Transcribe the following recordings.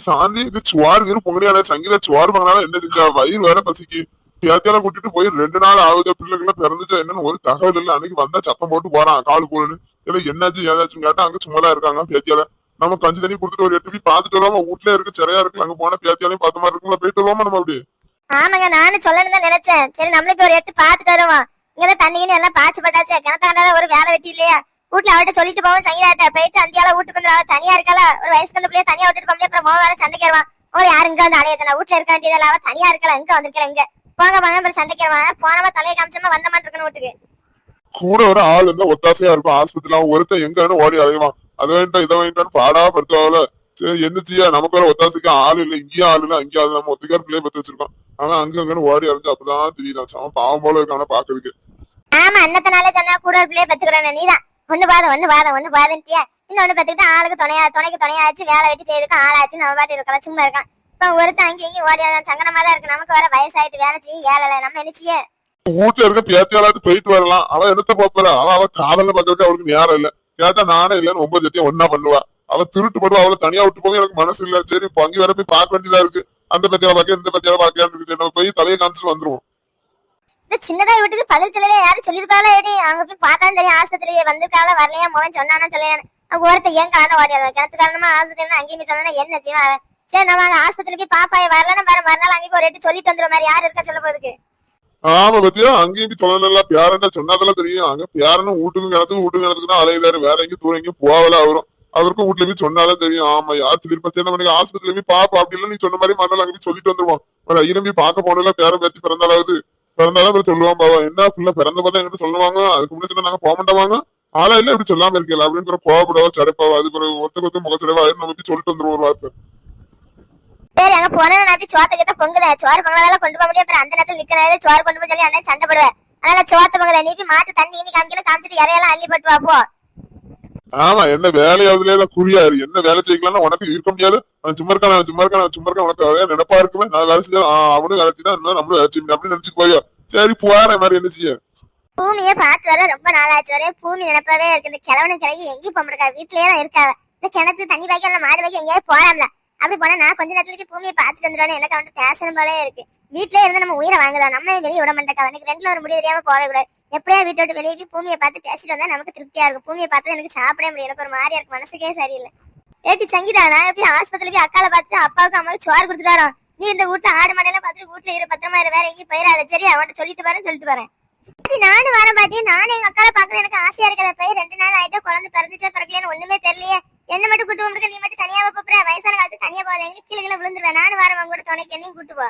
சாந்தி இது சுவார் கீரு பொங்கலியான சங்கீதா சுவார் பண்ணாலும் என்ன செஞ்சா? வயிறு வேற பசிக்கு. பேத்தியால கூட்டிட்டு போய் ரெண்டு நாள் ஆகுது. பிள்ளைகளை பிறந்துச்சா என்னன்னு ஒரு தகவல் இல்ல. அன்னைக்கு வந்தா சத்தம் போட்டு போறான். கால் போடுன்னு இல்ல என்னாச்சு? ஏதாச்சும் கேட்டா அங்க சும்மாதான் இருக்காங்க பேத்தியால நம்ம கஞ்சி தண்ணி கொடுத்துட்டு ஒரு எட்டு போய் பாத்துட்டு வருவோம் வீட்டுல இருக்கு சிறையா இருக்கு அங்க போனா பேத்தியாலையும் பார்த்த மாதிரி இருக்கும்ல. போயிட்டு வருவோமா நம்ம அப்படி? ஆமாங்க நானும் சொல்லணும் தான் நினைச்சேன். சரி நம்மளுக்கு ஒரு எட்டு பாத்துட்டு வருவோம். இங்கதான் தண்ணின்னு எல்லாம் பாய்ச்சி பட்டாச்சு. கிணத்தாண்டால ஒரு வேலை வெட்டி இல்லையா? வீட்டுல அவட்ட சொல்லிட்டு போவோம் சங்கீதாட்ட போயிட்டு அந்தியால வீட்டுக்கு வந்து அவ தனியா இருக்கால ஒரு வயசுக்கு வந்து பிள்ளைய தனியா விட்டுட்டு போக அப்புறம் மோக வேலை சண்டைக்கு வருவான் ஓ யாரு இங்க வந்து அலையச்சனா வீட்டுல இருக்க வேண்டியதில்ல அவ தனியா இருக்கல இங்க வந்திருக்கல இங்க? போங்க போங்க அப்புறம் சண்டைக்கு வருவான் போனவா தலையை காமிச்சமா வந்த மாட்டு இருக்கணும் வீட்டுக்கு. கூட ஒரு ஆள் இருந்தா ஒத்தாசையா இருக்கும். ஆஸ்பத்திரியில ஒருத்தன் எங்கன்னு ஓடி அலைவான். அதை வேண்டாம் இதை வேண்டாம் பாடா படுத்தாவல சரி என்ன செய்ய நமக்கு ஒரு ஒத்தாசைக்கு ஆள் இல்ல. இங்கேயும் ஆள் இல்ல அங்கேயும் ஆள். நம்ம ஒத்துக்கார பிள்ளைய பத்து வச்சிருக்கோம். ஆனா அங்க அங்கன்னு ஓடி அலைஞ்சு அப்படிதான் தெரியுது அவன் பாவம் போல இருக்கான பாக்குறதுக்கு ஆமா அன்னத்தனால சொன்னா கூட ஒரு பிள்ளைய பெத்துக்கிறேன் நீதான். ஒண்ணு பாத ஒண்ணு பாத ஒண்ணு பாதன்ட்டியா இன்னொன்னு பெத்துக்கிட்டு ஆளுக்கு துணையா துணைக்கு துணையாச்சு வேலை வெட்டி செய்யறதுக்கு ஆளாச்சு நம்ம பாட்டு இருக்கலாம் சும்மா இருக்கலாம். இப்ப ஒருத்தன் அங்கே இங்கேயும் ஓடி சங்கடமா தான் இருக்கு. நமக்கு வர வயசாயிட்டு வேலை செய்ய ஏழல நம்ம என்ன வீட்டுல இருக்க பேத்தியாலாவது போயிட்டு வரலாம். அவன் எடுத்து போப்பல அவன் அவன் காதல பாக்குறதுக்கு அவளுக்கு நேரம் இல்ல. கேட்டா நானே இல்லன்னு ஒன்பது ஜத்தியம் ஒன்னா பண்ணுவா. அவ திருட்டு போடுவா அவளை தனியா விட்டு போக எனக்கு மனசு இல்ல. சரி இப்போ அங்கே வர போய் பார்க்க வேண்டியதா இருக்கு. அந்த பத்தியால பாக்க இந்த பத்தியால பாக்கலான்னு இருக்கு. போய் தலையை காமிச்சிட்டு வந்துருவோம். இந்த சின்னதா வீட்டுக்கு பதில் சொல்லல யாரும் சொல்லிருப்பாளா ஏடி? அவங்க போய் பார்த்தா தெரியும் ஆஸ்பத்திரியே வந்திருக்காளா வரலையா மோகன் சொன்னானா சொல்லையானு ஒருத்த ஏன் காண ஓடி கிணத்து காரணமா ஆஸ்பத்திரி அங்கேயுமே போய் சொன்னா என்ன செய்வா சரி நம்ம அங்க ஆஸ்பத்திரி போய் பாப்பாய் வரலன்னு வர மறுநாள் அங்கேயும் ஒரு ரேட்டு சொல்லிட்டு வந்துடும் மாதிரி யாரு இருக்கா சொல்ல போதுக்கு ஆமா பத்தியா? அங்கேயும் போய் பேரண்டா சொன்னதெல்லாம் தெரியும். அங்க பேரனும் வீட்டுக்கும் கிணத்துக்கு வீட்டுக்கு கிணத்துக்கு தான் அலையுதாரு வேற எங்கேயும் தூரம் எங்கேயும் போகல அவரும். அவருக்கும் வீட்டுல போய் சொன்னாலும் தெரியும். ஆமா யார் சொல்லிருப்பா சரி நம்ம ஆஸ்பத்திரியில போய் பாப்பா அப்படி இல்ல நீ சொன்ன மாதிரி மறுநாள் அங்கே போய் சொல்லிட்டு வந்துருவோம். ஒரு ஐயரம் போய் பார்க்க போனல பேர பேத்தி பிறந்தாலாவது பிறந்தாலும் அப்புறம் சொல்லுவான் பாவா என்ன பிள்ளை பிறந்த பார்த்தா எங்கிட்ட சொல்லுவாங்க. அதுக்கு முன்னாடி நாங்க போக மாட்டோமாங்க ஆளா இல்ல இப்படி சொல்லாம இருக்கல அப்படின்னு கோவப்படவா சடைப்பாவா அது பிறகு ஒருத்தருக்கு ஒருத்தர் முகச்சடைவா நம்ம போய் சொல்லிட்டு வந்துருவோம் ஒரு வார்த்தை சரி அங்க போனா நான் சோத்து கிட்ட பொங்குத. சோறு பொங்கலாம் கொண்டு போக அப்புறம் அந்த நேரத்துல நிக்கிறதே சோறு கொண்டு போய் சொல்லி அண்ணன் சண்டை போடுவேன். அதனால சோத்து பொங்குத. நீ போய் மாட்டு தண்ணி இனி காமிக்கணும் காமிச்சிட்டு இறையெல்லாம் அள்ளி போட்டு வா போ. ஆமா என்ன வேலையாவதுல குறியாரு என்ன வேலை செய்யலாம்னு உனக்கு இருக்க முடியாது. அவன் சும்மா இருக்கான் சும்மா இருக்கான் சும்மா இருக்கான். உனக்கு அதே நினைப்பா இருக்குமே. நான் வேலை செஞ்சா அவனும் வேலை செய்யலாம் நம்மளும் வேலை செய்யணும் அப்படின்னு நினைச்சு போயோ. சரி போற மாதிரி என்ன செய்ய பூமியை பார்த்து வர ரொம்ப நாளாச்சு. ஒரே பூமி நினைப்பவே இருக்கு. இந்த கிழவனும் கிழவி எங்கேயும் போக முடியாது. வீட்லயே தான் இருக்காவ இந்த கிணத்து தண்ணி வைக்க மாடு வைக்க எங்கேயாவது போறாம்ல அப்படி போனா நான் கொஞ்ச நேரத்துல பூமியை பாத்துட்டு வந்துடுவேன் எனக்கு அவன் பேசணும் போலே இருக்கு. வீட்லயே இருந்து நம்ம உயிரை வாங்கலாம் நம்ம வெளியே விட மாட்டேக்கா எனக்கு ரெண்டுல ஒரு முடிவு தெரியாம போகவே கூடாது. எப்படியா வீட்டை விட்டு வெளியே போய் பூமியை பார்த்து பேசிட்டு வந்தா நமக்கு திருப்தியா இருக்கும். பூமியை பார்த்து எனக்கு சாப்பிடவே முடியும். எனக்கு ஒரு மாதிரியா இருக்கு. மனசுக்கே சரியில்லை. ஏட்டி சங்கீதா நான் எப்படி ஆஸ்பத்திரி போய் அக்கால பார்த்து அப்பாவுக்கு அம்மாவுக்கு சோறு கொடுத்துட்டு வரோம்? நீ இந்த வீட்டுல ஆடு மாடையெல்லாம் பார்த்துட்டு வீட்டுல இரு பத்திரமா இரு வேற எங்கேயும் போயிடாத சரி அவன்கிட்ட சொல்லிட்டு வரேன் சொல்லிட்டு வரேன். நானும் வரேன் பாட்டி. நானும் எங்க அக்கால பாக்குற எனக்கு ஆசையா இருக்கிற போய் ரெண்டு நாள் ஆயிட்டு குழந்தை பிறந்துச்சா பிறக்கலையான்னு ஒண்ணுமே தெரியலையே. என்ன மட்டும் கூட்டு போக நீ மட்டும் தனியாவ போற வயசான காலத்து தனியா போகாத. எங்க கீழே கீழே விழுந்துருவேன். நானும் வரேன் உங்க கூட துணைக்கு என்னையும் கூட்டு போ.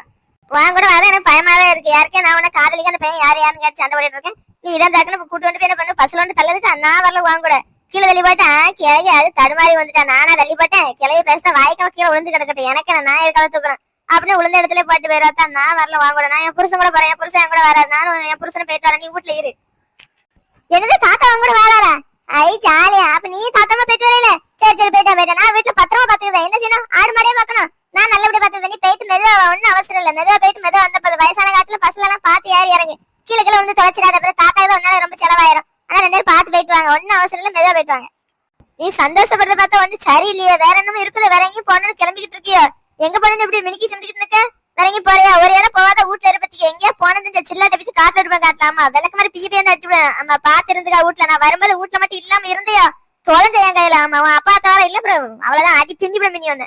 வாங்க கூட வர எனக்கு பயமாவே இருக்கு. யாருக்கே நான் உன காதலிக்க அந்த பையன் யார் யாருன்னு கேட்டு சண்டை போட்டுட்டு இருக்கேன். நீ இதான் தக்கன கூட்டு வந்து என்ன பண்ணு? பஸ்ல வந்து தள்ளதுக்கு நான் வரல வாங்க கூட. கீழே தள்ளி போட்டேன் கிழவி அது தடுமாறி வந்துட்டான் நானா தள்ளி போட்டேன். கிளைய பேச வாய்க்காம கீழே விழுந்து கிடக்கட்டும். எனக்கு நான் எதுக்காக தூக்குறேன்? அப்படின்னு உளுந்த இடத்துல போயிட்டு போயிடுவா நான் வரல வாங்க நான் என் புருஷன் கூட போறேன் என் புருஷன் என் கூட வராது நானும் என் புருஷனை போயிட்டு வரேன். நீ வீட்டுல இரு. என்னது தாத்தா அவங்க கூட வராரா ஐ ஜாலியா. அப்ப நீ தாத்தாமா போயிட்டு வரல? சரி சரி போயிட்டா போயிட்டா. நான் வீட்டுல பத்திரமா பாத்துக்கிறேன். என்ன செய்யணும்? ஆடு மாடே பாக்கணும் நான் நல்லபடியா பாத்துக்கிறேன். நீ போயிட்டு மெதுவா ஒன்னும் அவசரம் இல்ல. மெதுவா போயிட்டு மெதுவா வந்த போது வயசான காலத்துல பசங்க எல்லாம் பாத்து ஏறி இறங்கு. கீழே கீழே வந்து தொலைச்சிடாத. அப்புறம் தாத்தா தான் ஒன்னால ரொம்ப செலவாயிரும். ஆனா ரெண்டு பேரும் பாத்து போயிட்டு வாங்க. ஒண்ணும் அவசரம் இல்ல. மெதுவா போயிட்டு வாங்க. நீ சந்தோஷப்படுறத பார்த்தா வந்து சரியில்லையே. வேற என்னமோ இருக்குது. வேற எங்கேயும் போனோம்னு கிளம்பிக்கிட்டு இருக்கியோ? எங்க போனு இப்படி மினிக்கி சிமிக்கிட்டு இருக்க? இறங்கி போறியா? ஒரு இடம் போகாத வீட்டுல இருப்பதுக்கு எங்கேயா போனது? இந்த சில்லாட்ட வச்சு காட்டுல இருப்பேன் காட்டலாமா விளக்கு மாதிரி பிஜி வந்து அடிச்சுடுவேன் அம்மா பாத்துருந்துக்கா வீட்டுல நான் வரும்போது வீட்டுல மட்டும் இல்லாம இருந்தியோ? தொலைஞ்ச என் கையில. ஆமா அவன் அப்பா தவிர இல்ல ப்ரோ அவ்வளவுதான். அடி பிஞ்சு விட மினி ஒண்ணு.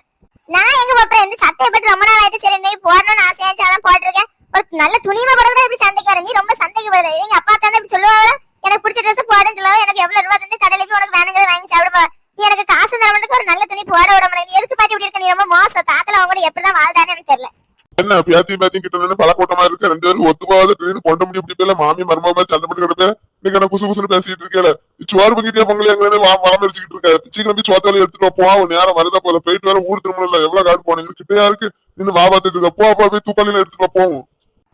நான் எங்க போறேன்? இந்த சட்டையை பற்றி ரொம்ப நாள் ஆயிட்டு சரி நீ போடணும்னு ஆசையா அதான் போட்டிருக்கேன். ஒரு நல்ல துணிமா படம் கூட இப்படி சந்தைக்கு வர? நீ ரொம்ப சந்தைக்கு வருது எங்க அப்பா தான் இப்படி சொல்லுவாங்க. எனக்கு பிடிச்ச ட்ரெஸ் போடுன்னு சொல்லுவாங்க. எனக்கு எவ்வளவு ரூபா தந்து கடையில போய் உனக்கு வேணுங்கிறத வாங்கி சாப்பிடுவா நீ எனக்கு காசு தர ஒரு நல்ல துணி போட விட மாட்டேங்க நீ எதுக்கு பாட்டி இப்படி இருக்க? நீ ரொம்ப மோசம். தாத்தல கூட எப்படிதான் வாழ்ந்தான்னு எனக்கு தெரியல. என்ன பேத்தி பேத்தி கிட்ட நின்று பல கூட்டமா இருக்கு ரெண்டு பேரும் ஒத்து போகாத திடீர்னு கொண்ட முடியும் இப்படி பேர்ல மாமி மருமா மாதிரி சண்டை போட்டு கிடப்பே நீங்க என்ன குசு குசுன்னு பேசிட்டு இருக்கல சோறு பங்கிட்டே பொங்கல் எங்க வளம் வச்சுக்கிட்டு இருக்க சீக்கிரம் போய் சோத்தால எடுத்துட்டு வா, போ உன் நேரம் வருதா போல போயிட்டு வர ஊர் திருமணம் எவ்வளவு காடு போனீங்க கிட்டையா இருக்கு? நின்னு வா பார்த்துட்டு இருக்க போ அப்பா போய் தூக்காலில எடுத்துட்டு போவோம்.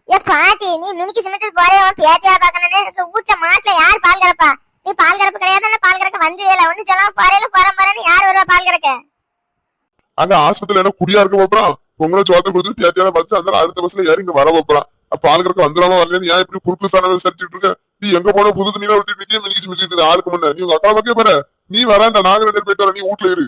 ஏ பாட்டி நீ மினிக்கு சிமெண்ட் போறே உன் பேத்தியா பாக்கணும்னு எனக்கு வீட்டுல மாட்டுல யார் பால் கறப்பா? நீ பால் கறப்பு கிடையாது பால் கறக்க வந்து வேலை ஒண்ணு சொல்லாம போறேல போற போறேன்னு யார் வருவா பால் கறக்க? அங்க ஆஸ்பத்திரியில என்ன குடியா இருக்க போறான் பொங்கலை சோத்தை கொடுத்து பேத்தியான பார்த்து அந்த அடுத்த பஸ்ல ஏறி இங்க வர போறான் அப்ப ஆளுக்கு வந்துடாம வரலன்னு ஏன் இப்படி குறுக்கு ஸ்தானம் விசாரிச்சுட்டு இருக்க? நீ எங்க போன புது விட்டு நிக்க மினிச்சு மிச்சிட்டு இருக்க ஆளுக்கு முன்ன. நீ உங்க அக்கா பக்கே போற. நீ வராண்டா நாங்க ரெண்டு பேர் போயிட்டு வர நீ வீட்டுல இரு.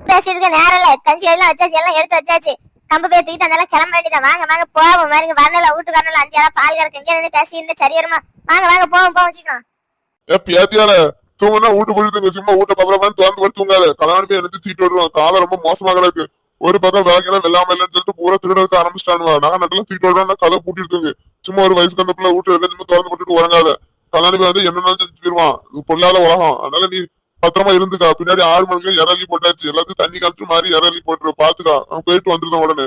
பேசியிருக்க நேரம் இல்ல. கஞ்சி எல்லாம் வச்சாச்சு எல்லாம் எடுத்து வச்சாச்சு. கம்பு போய் தூக்கிட்டு அதெல்லாம் கிளம்ப வேண்டியதா? வாங்க வாங்க போவோம். பாருங்க வரல வீட்டுக்காரல அஞ்சு யாரா பால் கறக்கு இங்க நின்று பேசி இருந்து சரி வருமா? வாங்க வாங்க போவோம் போவோம் சீக்கிரம். ஏ பியாத்தியால தூங்குனா வீட்டு போயிட்டு சும்மா வீட்டை பத்திரமா திறந்து போய் தூங்காத. கல்யாணம் போய் எடுத்து தீட்டு விடுவான் காலம் ரொம்ப மோசமாக இருக்கு. ஒரு பக்கம் வேலைக்கெல்லாம் வெள்ளாம இல்லைன்னு சொல்லிட்டு பூரா திருடறதுக்கு ஆரம்பிச்சிட்டானுவா. நாங்க நட்டுல தீட்டு விடுறோம்னா கதை பூட்டிட்டு சும்மா ஒரு வயசுக்கு அந்த பிள்ளை வீட்டு வெளில சும்மா திறந்து போட்டுட்டு உறங்காத. கல்யாணம் போய் வந்து என்னன்னாலும் செஞ்சு போயிருவான் இது பொல்லாத உலகம். அதனால நீ பத்திரமா இருந்துக்கா. பின்னாடி ஆறு மணிக்கு இறலி போட்டாச்சு. எல்லாத்தையும் தண்ணி காமிச்சு மாதிரி இறலி போட்டுரு. பாத்துக்கா. அவன் போயிட்டு வந்துருந்தேன் உடனே.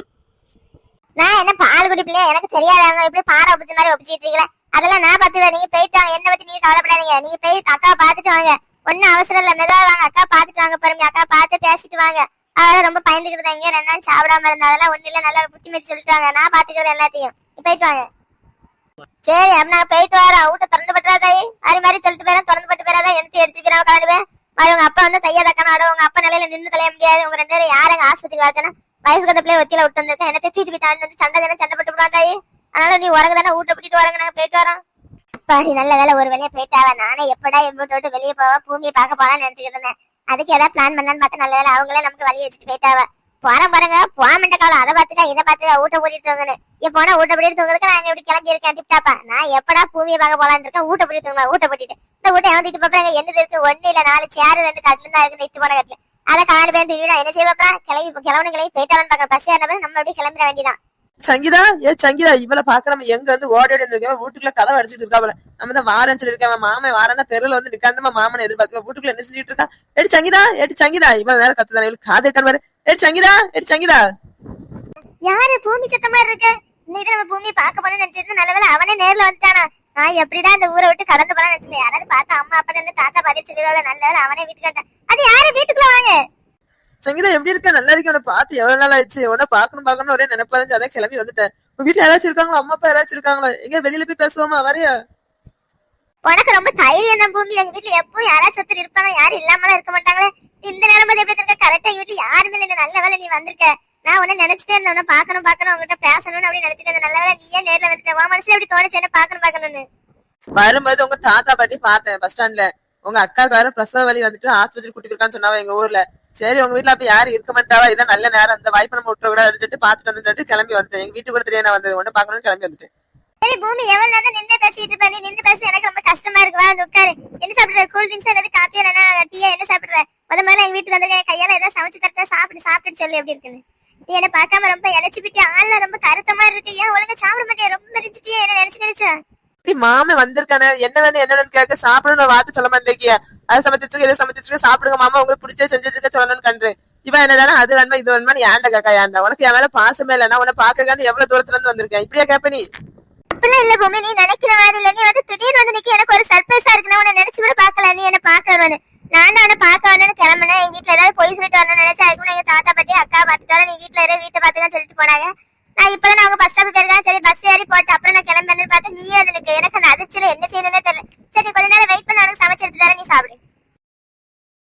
நான் என்ன பால் குடிப்பில்லையா? எனக்கு தெரியாதாங்க எப்படி பாறை ஒப்பிச்ச மாதிரி ஒப்பிச்சிட்டு இருக்கல அதெல்லாம் நான் பாத்துக்கிறேன் நீங்க போயிட்டாங்க என்ன பத்தி நீங்க கவலைப்படாதீங்க. நீங்க போய் அக்கா பாத்துட்டு வாங்க. ஒன்னும் அவசரம் இல்ல. மெதுவா வாங்க. அக்கா பாத்துட்டு வாங்க பாருங்க. அக்கா பாத்து பேசிட்டு வாங்க. அதெல்லாம் ரொம்ப பயந்துட்டு தான் ரெண்டு நாள் சாப்பிடாம இருந்தா அதெல்லாம் ஒண்ணு இல்ல. நல்லா புத்தி மதி சொல்லிட்டாங்க நான் பாத்துக்கிறது எல்லாத்தையும். போயிட்டு வாங்க. சரி அப்ப நான் போயிட்டு வர வீட்டை திறந்து பட்டுறாதாயி அது மாதிரி சொல்லிட்டு போறேன் திறந்து பட்டு போறாதா எடுத்து எடுத்துக்கிறோம் கலாடுவேன் உங்க அப்பா வந்து தையா தக்கனாடு உங்க அப்பா நிலையில நின்று தலைய முடியாது. உங்க ரெண்டு பேரும் யாரும் ஆஸ்பத்திரி வாச்சனா வயசுக்கு அந்த பிள்ளைய ஒத்தியில விட்டு வந்திருக்கேன். என்ன தூக்கிட்டு போயிட்டான்னு வந்து சண்டை தானே சண்டை போட்டு விடாதாயி அதனால நீ உறங்க தானே வீட்டை பிடிட்டு வரங்க நாங்க போயிட்டு வரோம். பாடி நல்ல வேலை ஒரு வேலையை போயிட்டாவ நானே எப்படா என் விட்டு வெளியே போவா பூமியை பார்க்க போலாம்னு நினைச்சுக்கிட்டு இருந்தேன். அதுக்கு ஏதாவது பிளான் பண்ணலான்னு பார்த்தா நல்ல வேலை அவங்களே நமக்கு வழியை வச்சுட்டு போயிட்டாவ போறேன் பாருங்க போகமெண்ட காலம். அதை பார்த்துக்கா இதை பார்த்துக்கா ஊட்ட போட்டிட்டு தூங்கணும் இப்போ போனா ஊட்ட பிடிட்டு தூங்குறதுக்கு நான் இப்படி கிளம்பி இருக்கேன் டிப்டாப்பா. நான் எப்படா பூமியை பார்க்க போலான்னு இருக்கேன் ஊட்ட பிடிட்டு தூங்கலாம் ஊட்ட போட்டிட்டு. இந்த ஊட்ட ஏந்திட்டு பாப்பாங்க என்னது இருக்கு? ஒண்ணு இல்ல நாலு சேர் ரெண்டு கட்டில தான் இருக்கு இத்து போன கட்டில. அதை காடு பேருந்து வீடா என்ன செய்வாப்பா கிளம்பி கிளம்பணும் கிளம்பி போயிட்டாலும் பாக்க பஸ் ஏறின பிறகு நம்ம அப்படியே கிளம்பிட வேண்டியதான் சங்கீதா ஏ சங்கீதா இவளை பாக்குறவன் எங்க வந்து ஓடி ஓடி வந்திருக்கோம்? வீட்டுக்குள்ள கதவை அடிச்சிட்டு இருக்கா நம்ம தான் வாரன்னு சொல்லியிருக்கேன் மாமன் வாரன்னா தெருல வந்து நிக்காந்தமா மாமனை எதிர்பார்க்க வீட்டுக்குள்ள என்ன செஞ்சுட்டு இருக்கா? எடி சங்கீதா எடி சங்கீதா இவன் வேற கத்துதானே இவளுக்கு காது இருக்கான்னு எடி சங்கீதா எடி சங்கீதா. யாரு? பூமி சத்தமா இருக்க இருக்கு. இன்னைக்கு நம்ம பூமி பார்க்க போன நினைச்சிட்டு நல்ல அவனே நேர்ல வந்துட்டானா. நான் எப்படிடா இந்த ஊரை விட்டு கடந்து போனா நினைச்சேன் யாராவது பார்த்தா அம்மா அப்பா இருந்து தாத்தா பாதி சொல்லிடுவாங்க. நல்ல வேலை அவனே வீட்டுக்கு அது யாரு? வீட்டுக்குள்ள வாங்க. சங்கீதா எப்படி இருக்க? நல்லா இருக்கு உன்னை பார்த்து எவ்வளவு நாள் ஆயிடுச்சு? உன்னை பாக்கணும் பாக்கணும் ஒரே நினைப்பா இருந்துச்சு. அதான் கிளம்பி வந்துட்டேன். உங்க வீட்டுல யாராச்சும் இருக்காங்களா? அம்மா அப்பா யாராச்சும் இருக்காங்களா? எங்க வெளியில போய் பேசுவோமா? வரையா? உனக்கு ரொம்ப தைரியம் தான் பூமி. எங்க வீட்டுல எப்பவும் யாராச்சும் ஒருத்தர் இருப்பாங்க. யாரும் இல்லாமலாம் இருக்க மாட்டாங்களே. இந்த நேரம் எப்படி இருக்க கரெக்டா எங்க வீட்டுல யாருமே இல்லை. நல்ல வேலை நீ வந்திருக்க. நான் உன்னை நினைச்சிட்டே இருந்தேன். உன்னை பாக்கணும் பாக்கணும் உங்ககிட்ட பேசணும்னு அப்படி நினைச்சிட்டு இருந்தேன். நல்ல வேலை நீயே நேர்ல வந்துட்ட. உன் மனசுல எப்படி தோணுச்சு? என்ன பாக்கணும் பாக்கணும்னு வரும்போது உங்க தாத்தா பாட்டி பார்த்தேன். பஸ் ஸ்டாண்ட்ல உங்க அக்காவுக்கு வேற பிரசவ வலி வந்துட்டு ஆஸ்பத்திரி கூட்டிட்டு இருக்கான்னு சொன்னாவ எங்க ஊர்ல. சரி உங்க வீட்டுல அப்ப யாரும் இருக்க மாட்டாவா? இதான் நல்ல நேரம். அந்த வாய்ப்பு நம்ம விட்டுற கூட சொல்லிட்டு பாத்துட்டு வந்து சொல்லிட்டு கிளம்பி வந்துட்டேன். எங்க வீட்டுக்கு கூட தெரியாது நான் வந்து உன்னை பாக்கணும்னு கிளம்பி வந்துட்டேன். சரி பூமி எவ்வளவு நேரம் நின்று பேசிட்டு இருப்ப? நீ நின்று பேச எனக்கு ரொம்ப கஷ்டமா இருக்கு. வா உட்காரு. என்ன சாப்பிடுற? கூல் ட்ரிங்க்ஸ் அல்லது காப்பி இல்லைன்னா டீயா? என்ன சாப்பிடுற? முத முதல்ல எங்க வீட்டுக்கு வந்திருக்கேன் கையால ஏதாவது சமைச்சு தரட்ட சாப்பிடு சாப்பிட்டு சொல்லு எப்படி இருக்குன்னு. நீ என்ன பார்க்காம ரொம்ப இழைச்சு பிட்டி ஆள்ல ரொம்ப கருத்த மாதிரி இருக்கு. ஏன் ஒழுங்கா சாப்பிட மாட்டேன் ரொம்ப நெரிச்சிட்டியே என்ன நினைச்சு நினைச்சா? மாமன் வந்திருக்கானே. என்ன வேணும் என்ன வேணும் கேட்க சாப்பிடணும் வார்த்தை சொல்ல மாட்டேங்கிய அதை சமைச்சு இதை சமைச்சு சாப்பிடுங்க மாமா உங்களுக்கு பிடிச்ச செஞ்சு வச்சிருக்க சொல்லணும்னு கண்டு இவன் என்னடா அது வேணுமா இது வேணுமா ஏன்டா காக்கா ஏன்டா? உனக்கு என் மேல பாசமே இல்ல நான் உன்னை பாக்கறதுக்காண்டி எவ்வளவு தூரத்துல இருந்து வந்திருக்கேன். இப்படியா கேப்ப நீ? அப்படிலாம் இல்ல பொம்மை நீ நினைக்கிற மாதிரி இல்ல. நீ வந்து திடீர்னு வந்து நிக்க எனக்கு ஒரு சர்ப்ரைஸா இருக்கு நான் உன்னை நினைச்சு கூட பாக்கல நீ என்ன பாக்க வருவானு. நான் தான் உன்னை பார்க்க வந்தேன்னு கிளம்புனேன். எங்க வீட்டுல ஏதாவது போய் சொல்லிட்டு வரணும்னு நினைச்சா அதுக்கு எங்க தாத்தா பாட்டி அக்கா பாத்துக்கார நீ வீட்டுல இரு வீட்டை பாத்துக்கான்னு சொல்லிட்டு போனாங்க. நான் இப்பதான் அவங்க பஸ் ஸ்டாப் போயிருக்கேன். சரி பஸ் ஏறி போட்டு அப்புறம் நான் கிளம்புறேன்னு பார்த்து நீ வந்து எனக்கு எனக்கு அந்த அதிர்ச்சியில என்ன செய்யணும்னே தெரியல. சரி கொஞ்ச நேரம் வெயிட் பண்ண சமைச்சு எடுத்து தரேன் நீ சாப்பிடு.